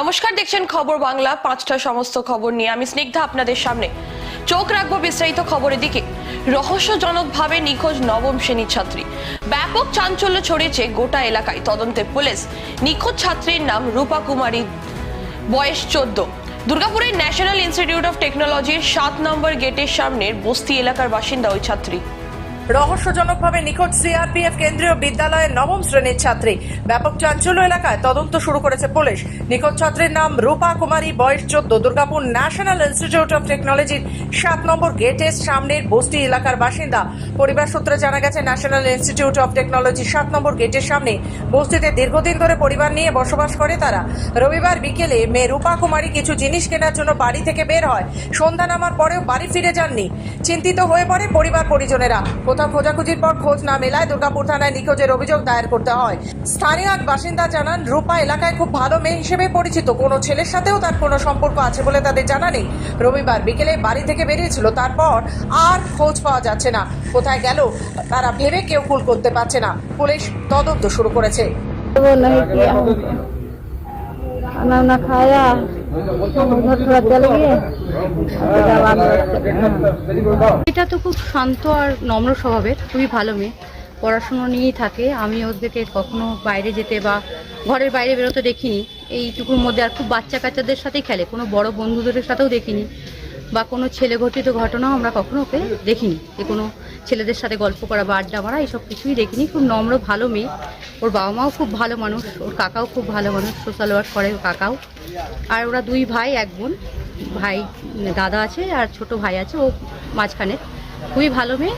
নমস্কার, দেখছেন খবর বাংলা, পাঁচটা সমস্ত খবর নিয়ে আমি স্নিগ্ধা আপনাদের সামনে। চোখ রাখব বিস্তারিত খবরের দিকে। রহস্যজনকভাবে নিখোঁজ নবম শ্রেণির ছাত্রী। ব্যাপক চাঞ্চল্য ছড়িয়েছে গোটা এলাকায়। তদন্তে পুলিশ নিখোঁজ ছাত্রীর নাম রূপা কুমারী, বয়স চোদ্দ। দুর্গাপুরের ন্যাশনাল ইনস্টিটিউট অফ টেকনোলজির সাত নম্বর গেটের সামনের বস্তি এলাকার বাসিন্দা ওই ছাত্রী। রহস্যজনকভাবে নিখোঁজ সিআরপিএফ কেন্দ্রীয় বিদ্যালয়ের নবম শ্রেণির ছাত্রী। ব্যাপক চাঞ্চল্য এলাকায় তদন্ত শুরু করেছে পুলিশ। নিখোঁজ ছাত্রীর নাম রূপা কুমারী, বয়স চোদ্দ, দুর্গাপুর ন্যাশনাল ইনস্টিটিউট অফ টেকনোলজির সাত নম্বর গেটের সামনের বস্তি এলাকার বাসিন্দা। পরিবার সূত্রে জানা গেছে, ন্যাশনাল ইনস্টিটিউট অফ টেকনোলজি সাত নম্বর গেটের সামনে বস্তিতে দীর্ঘদিন ধরে পরিবার নিয়ে বসবাস করে তারা। রবিবার বিকেলে মেয়ে রূপা কুমারী কিছু জিনিস কেনার জন্য বাড়ি থেকে বের হয়। সন্ধ্যা নামার পরেও বাড়ি ফিরে যাননি। চিন্তিত হয়ে পড়ে পরিবার পরিজনেরা কোথাও খোঁজাখুঁজির পর খোঁজ না মেলায় দুর্গাপুর থানায় নিখোঁজের অভিযোগ দায়ের করতে হয় স্থানীয় এক বাসিন্দা জানান রূপা এলাকায় খুব ভালো মেয়ে হিসেবে পরিচিত কোনো ছেলের সাথেও তার কোনো সম্পর্ক আছে বলে তাদের জানা নেই রবিবার বিকেলে বাড়ি থেকে বেরিয়েছিল তারপর আর খোঁজ পাওয়া যাচ্ছে না কোথায় গেল তারা ভেবে কেউ কুল করতে পারছে না পুলিশ তদন্ত শুরু করেছে वो नहीं किया हमको खाना वाना खाया उधर थोड़ा चल गए उसके बाद এটা তো খুব শান্ত আর নম্র স্বভাবের, খুবই ভালো মেয়ে। পড়াশুনো নিয়েই থাকে আমি ওদেরকে কখনো বাইরে যেতে বা ঘরের বাইরে বেরোতে দেখিনি। এইটুকুর মধ্যে আর খুব বাচ্চা কাচ্চাদের সাথেই খেলে, কোনো বড় বন্ধুদের সাথেও দেখিনি। বা কোনো ছেলে ঘটিত ঘটনাও আমরা কখনো ওকে দেখিনি। যে কোনো ছেলেদের সাথে গল্প করা বা আড্ডা মারা এইসব কিছুই দেখিনি। খুব নম্র, ভালো মেয়ে। ওর বাবা মাও খুব ভালো মানুষ, ওর কাকাও খুব ভালো মানুষ সোশ্যাল ওয়ার্ক করে ওর কাকাও। আর ওরা দুই ভাই, এক বোন। ভাই দাদা আছে আর ছোট ভাই আছে, ও মাঝখানে। খুবই ভালো মেয়ে।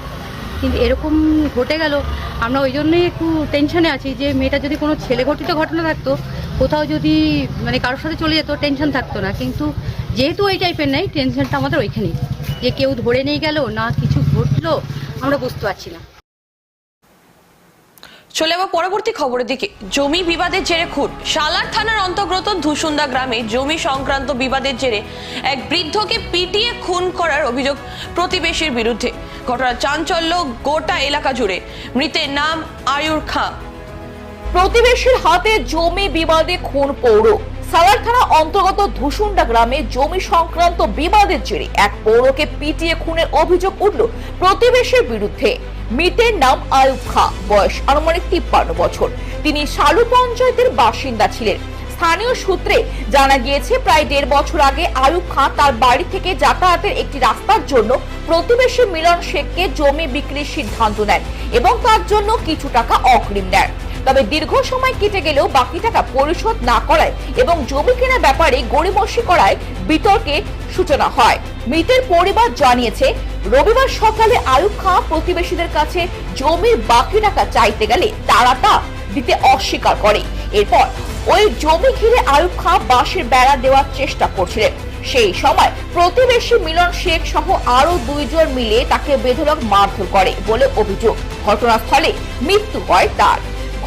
কিন্তু এরকম ঘটে গেল, আমরা ওই জন্যই একটু টেনশনে আছি যে মেয়েটা যদি কোনো ছেলে ঘটিত ঘটনা থাকতো কোথাও যদি মানে কারোর সাথে চলে যেত টেনশন থাকতো না। কিন্তু যেহেতু ওই টাইপের নেই টেনশনটা আমাদের ওইখানেই। যে কেউ ধরে নিয়ে গেল, না কিছু ঘটলো, আমরা বুঝতে পারছি না। চলে যাব পরবর্তী খবরের দিকে। জমি বিবাদের জেরে খুন। সালার থানার অন্তর্গত ধুসুন্দা গ্রামে জমি সংক্রান্ত বিবাদের জেরে এক বৃদ্ধকে পিটিয়ে খুন করার অভিযোগ প্রতিবেশীর বিরুদ্ধে। ঘটনার চাঞ্চল্য গোটা এলাকা জুড়ে। মৃতের নাম আয়ুর খাঁ। প্রতিবেশীর হাতে জমি বিবাদে খুন পৌর। সালার থানা অন্তর্গত ধুসুন্ডা গ্রামে জমি সংক্রান্ত বিবাদের জেরে এক পৌরকে পিটিয়ে খুনের অভিযোগ উঠল প্রতিবেশীর বিরুদ্ধে। মৃতের নাম আয়ুব খা, বয়স আনুমানিক তিপ্পান্ন বছর। তিনি শালু পঞ্চায়েতের বাসিন্দা ছিলেন। স্থানীয় সূত্রে জানা গিয়েছে, প্রায় দেড় বছর আগে আয়ুব খাঁ তার বাড়ি থেকে যাতায়াতের একটি রাস্তার জন্য প্রতিবেশী মিলন শেখকে জমি বিক্রির সিদ্ধান্ত নেন এবং তার জন্য কিছু টাকা অগ্রিম দেন তবে দীর্ঘ সময় কেটে গেলেও বাকি টাকা পরিশোধ না করায় এবং জমি কেনার ব্যাপারে গড়িমসি করায় বিতর্কে সূচনা হয়। মৃতের পরিবার জানিয়েছে, রবিবার সকালে আয়ুব খাঁ প্রতিবেশীদের কাছে জমির বাকি টাকা চাইতে গেলে তারা তা দিতে অস্বীকার করে। এরপর ওই জমি ঘিরে আয়ুব খাঁ বাঁশের বেড়া দেওয়ার চেষ্টা করছিলেন। সেই সময় প্রতিবেশী মিলন শেখ সহ আরও দুইজন মিলে তাকে বেধরক মারধর করে বলে অভিযোগ। ঘটনাস্থলে মৃত্যু হয় তার।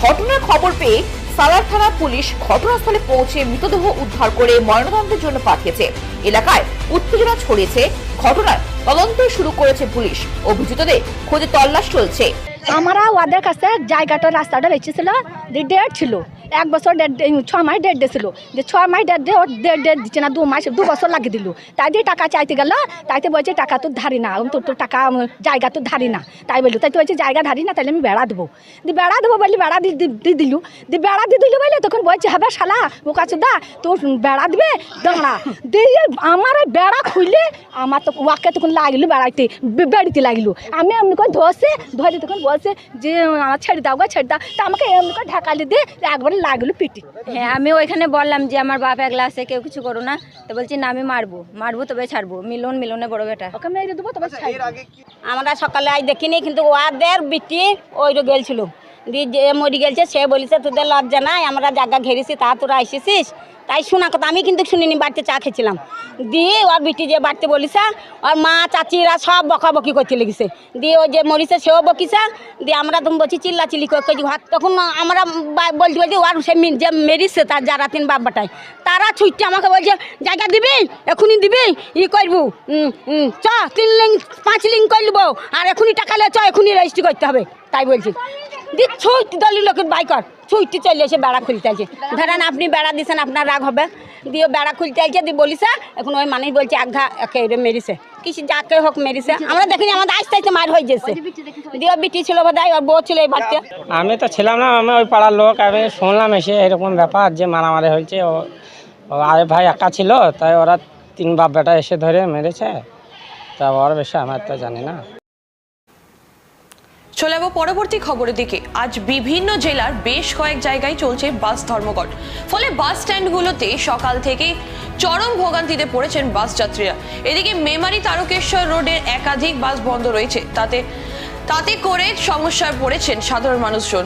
ঘটনার খবর পেয়ে সালার থানা পুলিশ ঘটনাস্থলে পৌঁছে মৃতদেহ উদ্ধার করে ময়নাতদন্তের জন্য পাঠিয়েছে। এলাকায় উত্তেজনা ছড়িয়েছে। ঘটনার তদন্ত শুরু করেছে পুলিশ। অভিযুক্তদের খোঁজে তল্লাশ চলছে। আমরা ওদের কাছে জায়গাটা, রাস্তাটা বেঁচেছিল ছিল। এক বছর দেড় ছ মাস ডেট দিয়েছিল। যে ছ মাস ডেট দিয়ে ওর ডেট ডেট দিচ্ছে না, দু মাস দু বছর লাগিয়ে দিল। তাই দিয়ে টাকা চাইতে গেল, তাইতে বলছে, টাকা তো ধারি না, তোর তো টাকা জায়গা তো ধারি না। তাই বলল। তাই তো বলছে, জায়গা ধারি না তাহলে আমি বেড়া দেবো। দিয়ে বেড়া দেবো বলি বেড়া দিয়ে দিলু। দিয়ে বেড়া দিয়ে দিলু বলে তখন বলছে, হবে শালা বোকা চুদা তোর বেড়া দিবে? দাঁড়া। দিয়ে আমার বেড়া খুললে আমার তো ওয়াকে তখন লাগল বেড়াইতে বেড়িতে লাগল। আমি এমনি করে ধসে ধরে তখন বলছে যে আমার ছেড়ে দাও গো, ছেড়ে দাও। তা আমাকে এমনি করে ঢাকালি দিয়ে একবারে লাগল পিটি। হ্যাঁ আমি ওইখানে বললাম যে আমার বাপ একলা আছে কেউ কিছু করো না। তো বলছি না আমি মারবো। মারবো তবে ছাড়বো। মিলন মিলনে বড় বেটা। ওকে মেরে দেবো তবে আমরা সকালে আজ দেখিনি কিন্তু ওয়াদের বিটি ওই গেলছিল দিয়ে যে মরি গেলছে, সে বলিছে, তোদের লজ্জা নাই, আমরা জায়গা ঘেরেছি, তা তোরা এসেছিস তাই শোনা কথা, আমি কিন্তু শুনিনি, বাড়িতে চা খেয়েছিলাম। দিয়ে ওর বিটি যে বাড়িতে বলিছে, ওর মা, চাচিরা সব বকাবকি করতে লেগেছে। দিয়ে ওই যে মরিছে, সেও বকিছে। দিয়ে আমরা তুমি বলছি চিল্লা চিল্লি করে কই ঘর। তখন আমরা বলছি বলছি ওর সে যে মেরিছে তার যারা তিন বাবাটাই তারা ছুটতে আমাকে বলছে, জায়গা দিবি? এখনই দিবি? ই করব। চ, তিন লিঙ্ক পাঁচ লিঙ্ক করলব আর এখনই টাকা লে চ এখনই রেজিস্ট্রি করতে হবে। তাই বলছি। দি দলি লোকের বাইকর ছুটি চলে এসে বেড়া খুলতে আছে ধরেন আপনি বেড়া দিছেন, আপনার রাগ হবে। দিয়ে বেড়া খুলতে আছে দিয়ে বলিছে এখন ওই মানুষ বলছে আঘা একে এরে মেরিছে। কিছু যাকে হোক মেরিছে। আমরা দেখিনি, আমাদের আস্তে আস্তে মার হয়ে যাচ্ছে। দিয়ে বিটি ছিল বোধ হয় ওর বউ ছিল এই বাড়িতে। আমি তো ছিলাম না, আমি ওই পাড়ার লোক, আমি শুনলাম এসে এরকম ব্যাপার যে মারামারি হয়েছে। ও আরে ভাই একা ছিল, তাই ওরা তিন বাপ বেটা এসে ধরে মেরেছে। তা ওর বেশি আমার তো জানি না। চলে যাব পরবর্তী খবরের দিকে। আজ বিভিন্ন জেলার বেশ কয়েক জায়গায় চলছে বাস ধর্মঘট। ফলে বাস স্ট্যান্ডগুলোতে সকাল থেকে চরম ভোগান্তিতে পড়েছেন বাস যাত্রীরা। এদিকে মেমারি তারকেশ্বর রোডের একাধিক বাস বন্ধ রয়েছে। তাতে তাতে করে সমস্যায় পড়েছেন সাধারণ মানুষজন।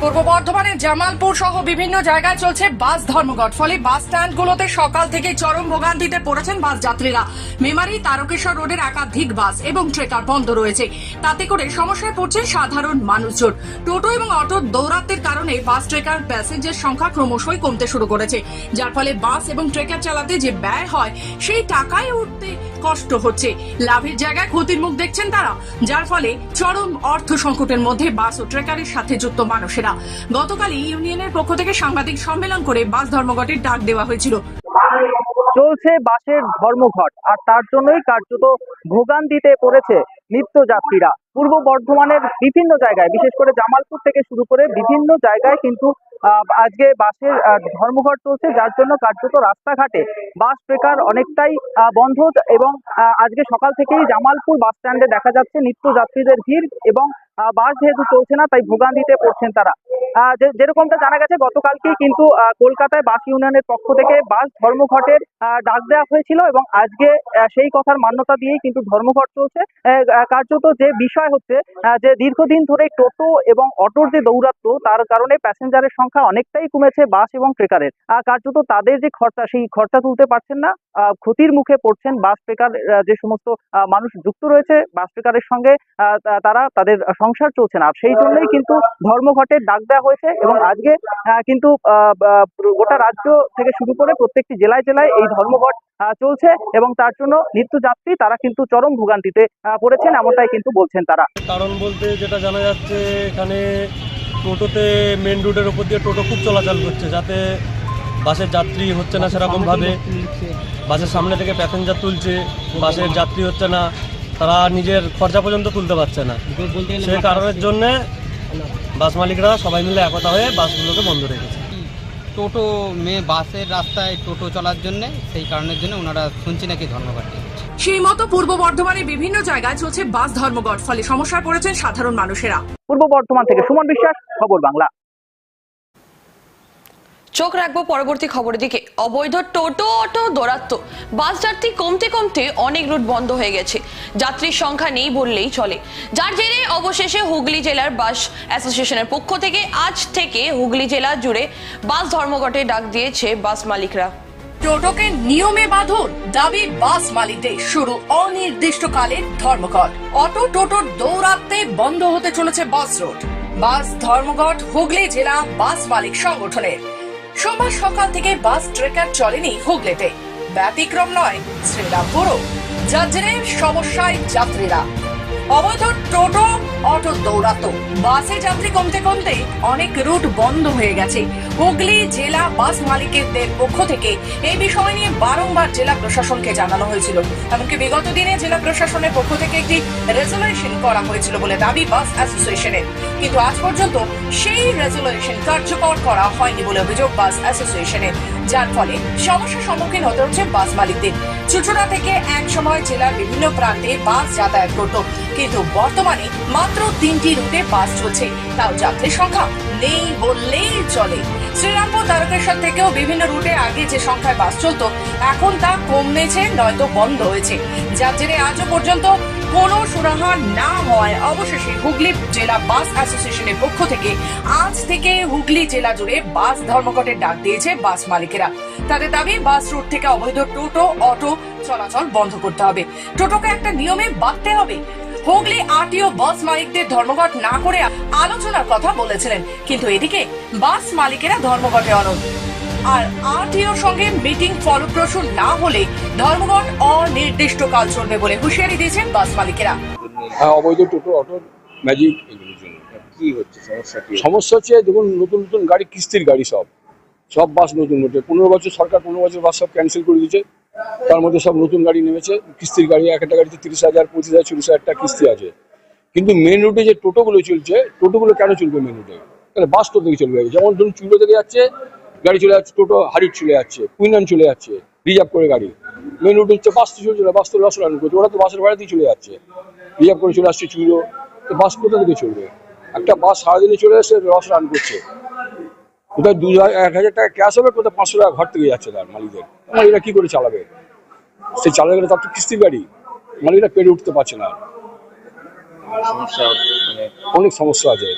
পূর্ব বর্ধমানের জামালপুর সহ বিভিন্ন জায়গায় চলছে বাস ধর্মঘট। ফলে বাস স্ট্যান্ডগুলোতে সকাল থেকে চরম ভোগান্তিতে পড়েছেন বাস যাত্রীরা। মেমারি, তারকেশ্বর রোডের একাধিক বাস এবং ট্রেকার বন্ধ রয়েছে। তাতে করে সমস্যায় পড়ছে সাধারণ মানুষজন। টোটো এবং অটোর দৌরাত্মের কারণে বাস, ট্রেকার, প্যাসেঞ্জার সংখ্যা ক্রমশই কমতে শুরু করেছে। যার ফলে বাস এবং ট্রেকার চালাতে যে ব্যয় হয়, সেই টাকায় উঠতে কষ্ট হচ্ছে। লাভের জায়গায় ক্ষতির মুখ দেখছেন তারা, যার ফলে চরম অর্থ সংকটের মধ্যে বাস ও ট্রেকারের সাথে যুক্ত মানুষেরা। গতকালই ইউনিয়নের পক্ষ থেকে সাংবাদিক সম্মেলন করে বাস ধর্মঘটের ডাক দেওয়া হয়েছিল। চলছে বাসের ধর্মঘট, আর তার জন্যই কার্যত ভোগান্তিতে পড়েছে নিত্যযাত্রীরা। পূর্ব বর্ধমানের বিভিন্ন জায়গায়, বিশেষ করে জামালপুর থেকে শুরু করে বিভিন্ন জায়গায় কিন্তু আজকে বাসের ধর্মঘট চলছে, যার জন্য কার্যত রাস্তাঘাটে বাস ট্রেকার অনেকটাই বন্ধ এবং আজকে সকাল থেকেই জামালপুর বাস স্ট্যান্ডে দেখা যাচ্ছে নিত্যযাত্রীদের ভিড় এবং বাস যেহেতু চলছে না, তাই ভোগান্তিতে পড়ছেন তারা। যেরকমটা জানা গেছে, গতকালকেই কিন্তু কলকাতায় বাস ইউনিয়নের পক্ষ থেকে বাস ধর্মঘটের ডাক দেওয়া হয়েছিল এবং আজকে সেই কথার মান্যতা দিয়েই কিন্তু ধর্মঘট চলছে। কার্যত যে বিষয় হচ্ছে যে দীর্ঘদিন ধরে টোটো এবং অটোর যে দৌরাত্ম, তার কারণে প্যাসেঞ্জারের সংখ্যা অনেকটাই কমেছে বাস এবং ট্রেকারের। কার্যত তাদের যে খরচা, সেই খরচা তুলতে পারছেন না। ক্ষতির মুখে পড়ছেন বাস ট্রেকার যে সমস্ত মানুষ যুক্ত রয়েছে, বাস ট্রেকারের সঙ্গে তারা তাদের সংসার চলছে না। সেই জন্যই কিন্তু ধর্মঘটের ডাক দেওয়া হয়েছে এবং আজকে আহ, কিন্তু গোটা রাজ্য থেকে শুরু করে প্রত্যেকটি জেলায় জেলায় এই ধর্মঘট চলছে এবং তার জন্য নিত্যযাত্রী তারা কিন্তু চরম ভোগান্তিতে পড়েছেন এমনটাই কিন্তু বলছেন তারা। কারণ বলতে যেটা জানা যাচ্ছে এখানে টোটোতে মেন রুটের ওপর দিয়ে টোটো খুব চলাচল করছে যাতে বাসের যাত্রী হচ্ছে না সেরকমভাবে। বাসের সামনে থেকে প্যাসেঞ্জার তুলছে বাসের যাত্রী হচ্ছে না। তারা নিজের খরচা পর্যন্ত তুলতে পারছে না। সেই কারণের জন্যে বাস মালিকরা সবাই মিলে একতা হয়ে বাসগুলোকে বন্ধ রেখেছে। টোটো মেয়ে বাসের রাস্তায় টোটো চলার জন্য সেই কারণের জন্য ওনারা শুনছি নাকি ধর্মঘট দিচ্ছে। সেই মতো পূর্ব বর্ধমানের বিভিন্ন জায়গায় চলছে বাস ধর্মঘট ফলে সমস্যায় পড়েছেন সাধারণ মানুষেরা। পূর্ব বর্ধমান থেকে সুমন বিশ্বাস খবর বাংলা। চোখ রাখব পরবর্তী খবরের দিকে। অবৈধ টোটো অটো দৌরাত্ম। বাস যাত্রী কমতে কমতে অনেক রুট বন্ধ হয়ে গেছে। যাত্রীর সংখ্যা নেই বললেই চলে। যার জেরে অবশেষে হুগলি জেলার বাস অ্যাসোসিয়েশনের পক্ষ থেকে আজ থেকে হুগলি জেলা জুড়ে বাস ধর্মঘটে ডাক দিয়েছে বাস মালিকরা। টোটোকে নিয়মে বাঁধুন, দাবি বাস মালিকদের। শুরু অনির্দিষ্টকালের ধর্মঘট। অটো টোটোর দৌরাত্মে বন্ধ হতে চলেছে বাস রুট। বাস ধর্মঘট হুগলি জেলা বাস মালিক সংগঠনের। সোমবার সকাল থেকে বাস ট্রেকার চলেনি হুগলিতে। ব্যতিক্রম নয় শ্রীরামপুরও। যার জেনে সমস্যায় যাত্রীরা। অবৈধ টোটো, অটো দৌড়াতো বাসে যাত্রী কমতে কমতে অনেক রুট বন্ধ হয়ে গেছে। হুগলি জেলা বাস মালিকদের পক্ষ থেকে এই বিষয় নিয়ে বারংবার জেলা প্রশাসনকে জানানো হয়েছিল। এমনকি বিগত দিনে জেলা প্রশাসনের পক্ষ থেকে একটি রেজলিউশন করা হয়েছিল বলে দাবি বাস অ্যাসোসিয়েশনের কিন্তু আজ পর্যন্ত সেই রেজলিউশন কার্যকর করা হয়নি বলে অভিযোগ বাস অ্যাসোসিয়েশনের যার ফলে সমস্যার সম্মুখীন হতে হচ্ছে বাস মালিকদের। চুচুড়া থেকে এক সময় জেলার বিভিন্ন প্রান্তে বাস যাতায়াত করত। কিন্তু বর্তমানে মাত্র তিনটি রুটে বাস চলছে। তাও যাত্রীর সংখ্যা নেই বললেই চলে। শ্রীরামপুর তারকেশ্বর থেকেও বিভিন্ন রুটে আগে যে সংখ্যায় বাস চলত, এখন তা কমেছে, নয়তো বন্ধ হয়েছে। যার জেরে আজও পর্যন্ত কোনো সুরাহা না হওয়ায় অবশেষে হুগলি জেলা বাস অ্যাসোসিয়েশনের পক্ষ থেকে আজ থেকে হুগলি জেলা জুড়ে বাস ধর্মঘটের ডাক দিয়েছে বাস মালিকেরা। তাদের দাবি, বাস রুট থেকে অবৈধ টোটো, অটো চলাচল বন্ধ করতে হবে। টোটোকে একটা নিয়মে বাঁধতে হবে। হুগলি আরটিও বাস মালিকদের ধর্মঘট না করে আলোচনার কথা বলেছিলেন। কিন্তু এদিকে বাস মালিকেরা ধর্মঘটে অনড়। আর আরটিওর সঙ্গে মিটিং ফলপ্রসূ না হলে ধর্মঘট অনির্দিষ্টকাল চলবে বলে হুঁশিয়ারি দিয়েছেন বাস মালিকেরা। হ্যাঁ অবৈধ টোটো অটো ম্যাজিক এগুলোর জন্য। কি হচ্ছে? সমস্যা কি? সমস্যা হচ্ছে দেখুন নতুন নতুন গাড়ি কিস্তির গাড়ি সব। সব বাস নতুন নতুন। পনেরো বছর সরকার পনেরো বছর বাস সব ক্যান্সেল করে দিয়েছে। তার মধ্যে সব নতুন গাড়ি নেমেছে। কিস্তির গাড়ি এক একটা গাড়িতে তিরিশ হাজার পঁচিশ হাজার চল্লিশ হাজার টাকা কিস্তি আছে। কিন্তু মেন রুটে যে টোটোগুলো চলছে টোটোগুলো কেন চলবে মেন রুটে তাহলে বাস তো থেকে চলবে। যেমন ধরুন চুলো থেকে যাচ্ছে গাড়ি চলে যাচ্ছে, টোটো হারিট চলে যাচ্ছে কুইনান চলে যাচ্ছে, রিজার্ভ করে গাড়ি। মেন রুট হচ্ছে বাস তো চলছে না বাস তো লস রান করছে, ওরা তো বাসের ভাড়াতেই চলে যাচ্ছে। রিজার্ভ করে চলে আসছে চুলো তো বাস কোথা থেকে চলবে? একটা বাস সারাদিনে চলে আসছে লস রান করছে। কোথায় দু এক হাজার টাকা ক্যাশ হবে, কোথায় পাঁচশো টাকা ঘর থেকে যাচ্ছে তার মালিকদের। মালিকরা কি করে চালাবে? সে চালাবে তার তো কিস্তির গাড়ি। মালিকরা পেরে উঠতে পারছে না। সমস্যা মানে অনেক সমস্যা আছে।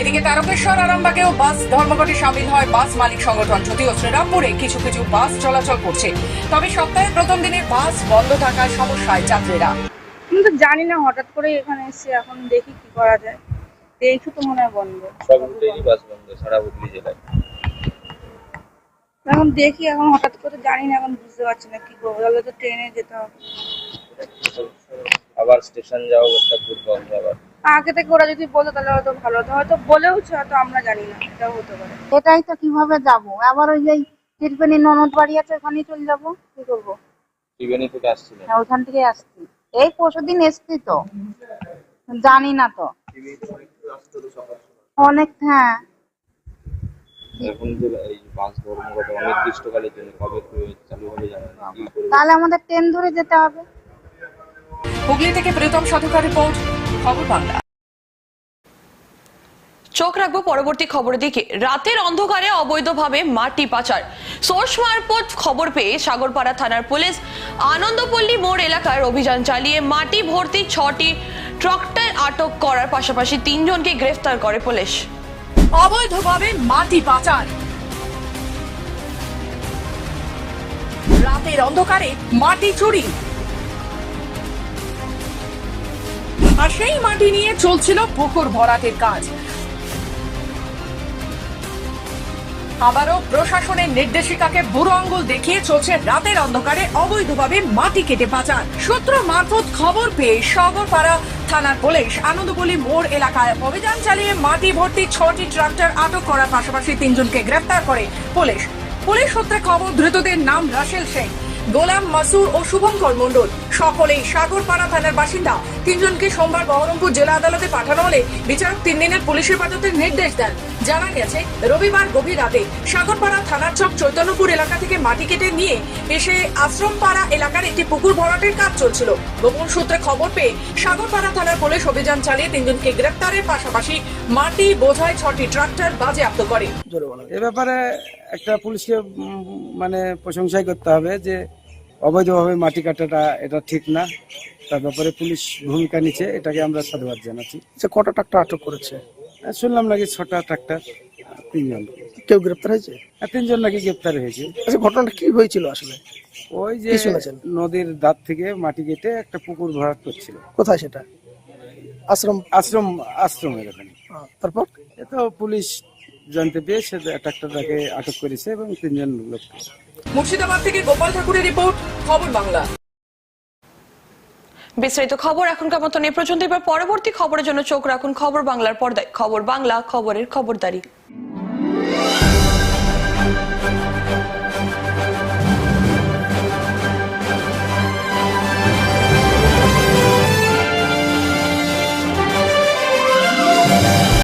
এদিকে তারকেশ্বর আরামবাগেও বাস ধর্মঘটে সামিল হয় বাস মালিক সংগঠন। যদিও শ্রীরামপুরে কিছু কিছু বাস চলাচল করছে তবে সপ্তাহের প্রথম দিনে বাস বন্ধ থাকার সমস্যায় যাত্রীরা। আমি তো জানি না হঠাৎ করে এখানে এসে এখন দেখি কি করা যায়। দেখি তো মনে হয় বন্ধ। সব বাস বন্ধ সারা হুগলি জেলায়। এখন দেখি এখন হঠাৎ করে জানি না এখন বুঝতে পারছি না কি করব। তাহলে তো ট্রেনে যেতে হবে। আবার স্টেশন যাওয়া একটা ভুল বন্ধ আবার। আগে থেকে ওরা যদি বলতো তাহলে হয়তো ভালো হতো। হয়তো বলেওছে হয়তো আমরা জানি না এটাও হতে পারে। এটাই তো কীভাবে যাব? আবার ওই যে তিরপেনি ননদ বাড়ি আছে ওখানেই চলে যাব? কি করব? ত্রিবেণী থেকে আসছিলেন হ্যাঁ ওইখান থেকে আসছি। এই পরশু দিন এসছি তো। জানি না তো। অনেক হ্যাঁ। এখন যে এই বাস ধর্মঘট অনির্দিষ্টকালের জন্য কবে চালু হবে জানেন না তাহলে আমাদের ট্রেন ধরে যেতে হবে। হুগলি থেকে প্রীতম সাধুকার রিপোর্ট খবর বাংলা। চোখ রাখব পরবর্তী খবরের দিকে। রাতের অন্ধকারে অবৈধভাবে মাটি পাচার। সোর্স মারফত খবর পেয়ে সাগরপাড়া থানার পুলিশ আনন্দপল্লী মোড় এলাকার অভিযান চালিয়ে মাটি ভর্তি ছটি ট্রাক্টর আটক করার পাশাপাশি তিনজনকে গ্রেফতার করে পুলিশ। অবৈধভাবে মাটি পাচার। রাতের অন্ধকারে মাটি চুরি। সেই মাটি নিয়ে চলছিল পুকুর ভরাটের কাজ। আবারও প্রশাসনের নির্দেশিকাকে বুড়ো আঙ্গুল দেখিয়ে চলছে রাতের অন্ধকারে অবৈধভাবে মাটি কেটে পাচার। সূত্র মারফত খবর পেয়ে সগরপাড়া থানার পুলিশ আনন্দপল্লী মোড় এলাকায় অভিযান চালিয়ে মাটি ভর্তি ছটি ট্রাক্টর আটক করার পাশাপাশি তিনজনকে গ্রেফতার করে পুলিশ। পুলিশ সূত্রে খবর, ধৃতদের নাম রাসেল শেখ গোলাম মাসুর ও শুভঙ্কর মণ্ডল। সকলেই সাগরপাড়া থানার বাসিন্দা। তিনজনকে সোমবার বহরমপুর জেলা আদালতে পাঠানো হলে বিচারক তিন দিনের পুলিশ হেফাজতের নির্দেশ দেন। জানা গেছে, রবিবার গভীর রাতে সাগরপাড়া থানার চক চৈতন্যপুর এলাকা থেকে মাটি কেটে নিয়ে এসে আশ্রমপাড়া এলাকার একটি পুকুর ভরাটের কাজ চলছিল। গোপন সূত্রে খবর পেয়ে সাগরপাড়া থানার পুলিশ অভিযান চালিয়ে তিনজনকে গ্রেপ্তারের পাশাপাশি মাটি বোঝায় ছটি ট্রাক্টর বাজেয়াপ্ত করে। এ ব্যাপারে একটা পুলিশকে মানে প্রশংসাই করতে হবে যে অবৈধভাবে মাটি কাটাটা এটা ঠিক না। তার ব্যাপারে পুলিশ ভূমিকা নিচ্ছে এটাকে আমরা সাধুবাদ জানাচ্ছি। আচ্ছা কটা ট্রাক্টর আটক করেছে? শুনলাম নাকি ছটা ট্রাক্টর তিনজন। কেউ গ্রেপ্তার হয়েছে? আর তিনজন নাকি গ্রেপ্তার হয়েছে। আচ্ছা ঘটনাটা কি হয়েছিল আসলে? ওই যে নদীর দাঁত থেকে মাটি কেটে একটা পুকুর ভরাট করছিল। কোথায় সেটা? আশ্রম? আশ্রম আশ্রমের ওখানে। তারপর? এ তো পুলিশ জানতে পেয়ে সে ট্রাক্টরটাকে আটক করেছে এবং তিনজন লোক। মুর্শিদাবাদ থেকে গোপাল ঠাকুরের রিপোর্ট, খবর বাংলা। বিস্তারিত খবর এখনকার মতন এ পর্যন্ত। এবার পরবর্তী খবরের জন্য চোখ রাখুন খবর বাংলার পর্দায়। খবর বাংলা, খবরের খবরদারি।